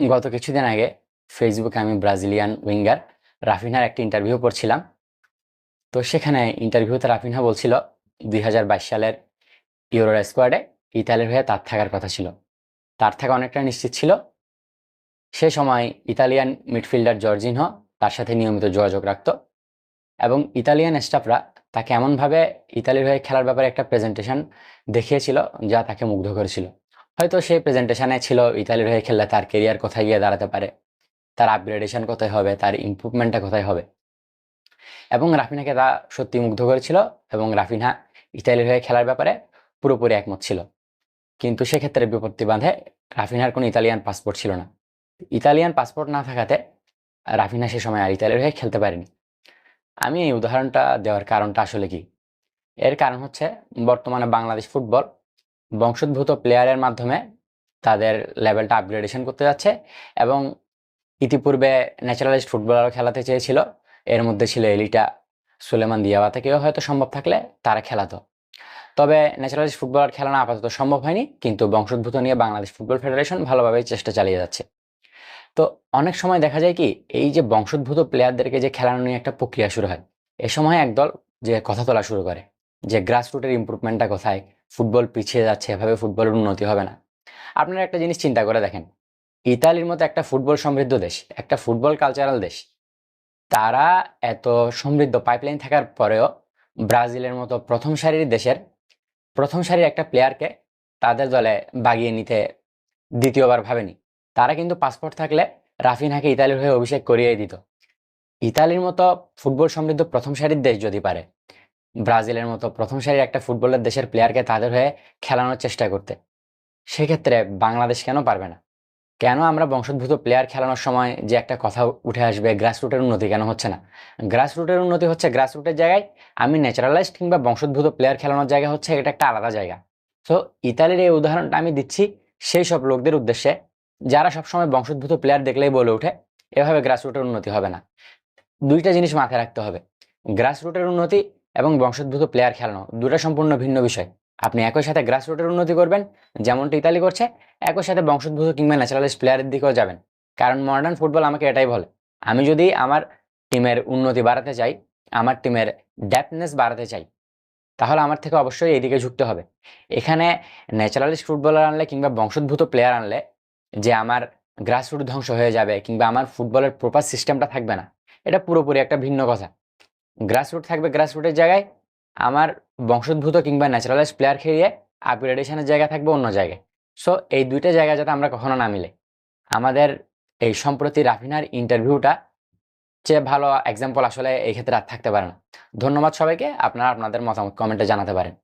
গত কিছুদিন আগে ফেসবুকে আমি ব্রাজিলিয়ান উইঙ্গার রাফিনহার একটি ইন্টারভিউ পড়ছিলাম। তো সেখানে ইন্টারভিউতে রাফিনহা বলছিল, দুই হাজার বাইশ সালের ইউরোর স্কোয়াডে ইতালির হয়ে তার থাকার কথা ছিল। তার থাকা অনেকটা নিশ্চিত ছিল। সে সময় ইতালিয়ান মিডফিল্ডার জর্জিনহো তার সাথে নিয়মিত যোগাযোগ রাখত এবং ইতালিয়ান স্টাফরা তাকে এমনভাবে ইতালির হয়ে খেলার ব্যাপারে একটা প্রেজেন্টেশন দেখিয়েছিল যা তাকে মুগ্ধ করেছিল। হয়তো সেই প্রেজেন্টেশনে ছিল ইতালির হয়ে খেললে তার কেরিয়ার কোথায় গিয়ে দাঁড়াতে পারে? তার আপগ্রেডেশন কোথায় হবে? তার ইম্প্রুভমেন্টটা কোথায় হবে? এবং রাফিনাকে তা সত্যি মুগ্ধ করেছিল এবং রাফিনহা ইতালির হয়ে খেলার ব্যাপারে পুরোপুরি একমত ছিল। কিন্তু সেক্ষেত্রে বিপত্তি বাঁধে রাফিনহার কোনো ইতালিয়ান পাসপোর্ট ছিল না। ইতালিয়ান পাসপোর্ট না থাকাতে রাফিনা সে সময় আর ইতালির হয়ে খেলতে পারেনি। আমি এই উদাহরণটা দেওয়ার কারণটা আসলে কি? এর কারণ হচ্ছে বর্তমানে বাংলাদেশ ফুটবল বংশোদ্ভূত প্লেয়ারের মাধ্যমে তাদের লেভেলটা আপগ্রেডেশন করতে যাচ্ছে এবং ইতিপূর্বে ন্যাচারালিস্ট ফুটবলারও খেলাতে চেয়েছিল। এর মধ্যে ছিল এলিটা সুলেমান দিয়াবা থেকেও হয়তো সম্ভব থাকলে তারা খেলাতো। তবে ন্যাচারালিস্ট ফুটবলার খেলানো আপাতত সম্ভব হয়নি, কিন্তু বংশোদ্ভূত নিয়ে বাংলাদেশ ফুটবল ফেডারেশন ভালোভাবেই চেষ্টা চালিয়ে যাচ্ছে। তো অনেক সময় দেখা যায় কি, এই যে বংশোদ্ভূত প্লেয়ারদেরকে যে খেলানো নিয়ে একটা প্রক্রিয়া শুরু হয়, এ সময় একদল যে কথা তোলা শুরু করে, যে গ্রাসরুটের ইম্প্রুভমেন্টটা কোথায় ফুটবল পিছিয়ে যাচ্ছে, এভাবে ফুটবলের উন্নতি হবে না। আপনারা একটা জিনিস চিন্তা করে দেখেন। ইতালির মতো একটা ফুটবল সমৃদ্ধ দেশ, একটা ফুটবল কালচারাল দেশ, তারা এত সমৃদ্ধ পাইপলাইন থাকার পরেও ব্রাজিলের মতো প্রথম সারির দেশের, প্রথম সারির একটা প্লেয়ারকে তাদের দলে বাগিয়ে নিতে দ্বিতীয়বার ভাবেনি। তারা কিন্তু পাসপোর্ট থাকলে রাফিনহাকে ইতালির হয়ে অভিষেক করিয়ে দিত। ইতালির মতো ফুটবল সমৃদ্ধ প্রথম সারির দেশ যদি পারে ব্রাজিলের মতো প্রথম সারির একটা ফুটবলের দেশের প্লেয়ারকে তাদের হয়ে খেলানোর চেষ্টা করতে। সেক্ষেত্রে বাংলাদেশ কেন পারবে না? কেন আমরা বংশোদ্ভূত প্লেয়ার খেলানোর সময় যে একটা কথা উঠে আসবে গ্রাসরুটের উন্নতি কেন হচ্ছে না? গ্রাসরুটের উন্নতি হচ্ছে গ্রাসরুটের জায়গায় আমি ন্যাচারালাইজড কিংবা বংশোদ্ভূত প্লেয়ার খেলানোর জায়গা হচ্ছে এটা একটা আলাদা জায়গা। তো ইতালির এই উদাহরণটা আমি দিচ্ছি সেই সব লোকদের উদ্দেশ্যে, যারা সবসময় বংশোদ্ভূত প্লেয়ার দেখলেই বলে ওঠে, এভাবে গ্রাসরুটের উন্নতি হবে না। দুইটা জিনিস মাথায় রাখতে হবে। গ্রাসরুটের উন্নতি এবং বংশোদ্ভূত প্লেয়ার খেলানো দুটা সম্পূর্ণ ভিন্ন বিষয়। আপনি একই সাথে গ্রাসরুটের উন্নতি করবেন, যেমনটা ইতালি করছে, একই সাথে বংশোদ্ভূত কিংবা ন্যাচারালিস্ট প্লেয়ারের দিকেও যাবেন। কারণ মডার্ন ফুটবল আমাকে এটাই বলে, আমি যদি আমার টিমের উন্নতি বাড়াতে চাই, আমার টিমের ডেপনেস বাড়াতে চাই, তাহলে আমার থেকে অবশ্যই এইদিকে ঝুঁকতে হবে। এখানে ন্যাচারালিস্ট ফুটবলার আনলে কিংবা বংশোদ্ভূত প্লেয়ার আনলে যে আমার গ্রাসরুট ধ্বংস হয়ে যাবে কিংবা আমার ফুটবলের প্রপার সিস্টেমটা থাকবে না, এটা পুরোপুরি একটা ভিন্ন কথা। গ্রাসরুট থাকবে গ্রাসরুটের জায়গায় আমার বংশোদ্ভূত কিংবা ন্যাচারালাইজ প্লেয়ার খেলিয়ে আপগ্রেডেশনের জায়গা থাকবে অন্য জায়গায়। সো এই দুইটা জায়গা যাতে আমরা কখনো না মিলে। আমাদের এই সম্প্রতি রাফিনার ইন্টারভিউটা চেয়ে ভালো এক্সাম্পল আসলে এই ক্ষেত্রে আর থাকতে পারে না। ধন্যবাদ সবাইকে, আপনারা আপনাদের মতামত কমেন্টে জানাতে পারেন।